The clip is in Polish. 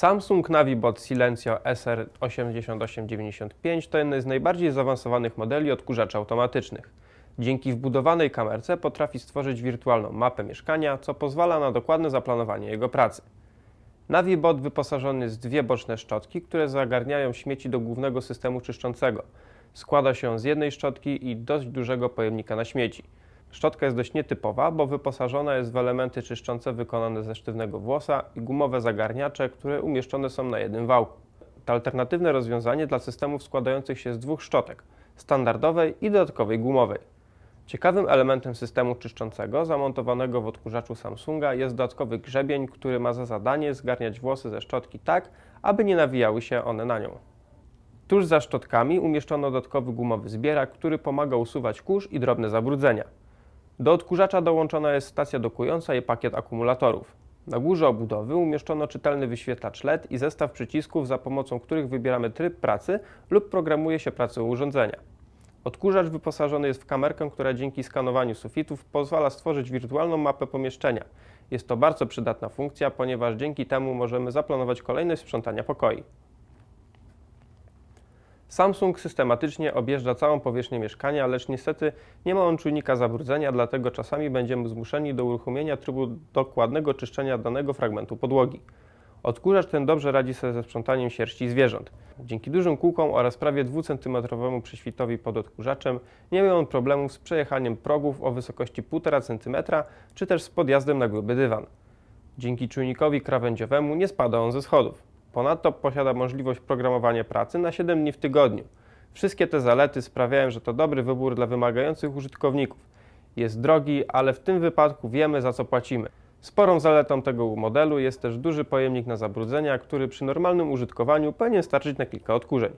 Samsung Navibot Silencio SR8895 to jeden z najbardziej zaawansowanych modeli odkurzaczy automatycznych. Dzięki wbudowanej kamerce potrafi stworzyć wirtualną mapę mieszkania, co pozwala na dokładne zaplanowanie jego pracy. Navibot wyposażony jest w dwie boczne szczotki, które zagarniają śmieci do głównego systemu czyszczącego. Składa się z jednej szczotki i dość dużego pojemnika na śmieci. Szczotka jest dość nietypowa, bo wyposażona jest w elementy czyszczące wykonane ze sztywnego włosa i gumowe zagarniacze, które umieszczone są na jednym wałku. To alternatywne rozwiązanie dla systemów składających się z dwóch szczotek standardowej i dodatkowej gumowej. Ciekawym elementem systemu czyszczącego zamontowanego w odkurzaczu Samsunga jest dodatkowy grzebień, który ma za zadanie zgarniać włosy ze szczotki tak, aby nie nawijały się one na nią. Tuż za szczotkami umieszczono dodatkowy gumowy zbierak, który pomaga usuwać kurz i drobne zabrudzenia. Do odkurzacza dołączona jest stacja dokująca i pakiet akumulatorów. Na górze obudowy umieszczono czytelny wyświetlacz LED i zestaw przycisków, za pomocą których wybieramy tryb pracy lub programuje się pracę urządzenia. Odkurzacz wyposażony jest w kamerkę, która dzięki skanowaniu sufitów pozwala stworzyć wirtualną mapę pomieszczenia. Jest to bardzo przydatna funkcja, ponieważ dzięki temu możemy zaplanować kolejność sprzątania pokoi. Samsung systematycznie objeżdża całą powierzchnię mieszkania, lecz niestety nie ma on czujnika zabrudzenia, dlatego czasami będziemy zmuszeni do uruchomienia trybu dokładnego czyszczenia danego fragmentu podłogi. Odkurzacz ten dobrze radzi sobie ze sprzątaniem sierści zwierząt. Dzięki dużym kółkom oraz prawie 2 cm prześwitowi pod odkurzaczem nie ma on problemów z przejechaniem progów o wysokości 1,5 cm czy też z podjazdem na gruby dywan. Dzięki czujnikowi krawędziowemu nie spada on ze schodów. Ponadto posiada możliwość programowania pracy na 7 dni w tygodniu. Wszystkie te zalety sprawiają, że to dobry wybór dla wymagających użytkowników. Jest drogi, ale w tym wypadku wiemy za co płacimy. Sporą zaletą tego modelu jest też duży pojemnik na zabrudzenia, który przy normalnym użytkowaniu powinien starczyć na kilka odkurzeń.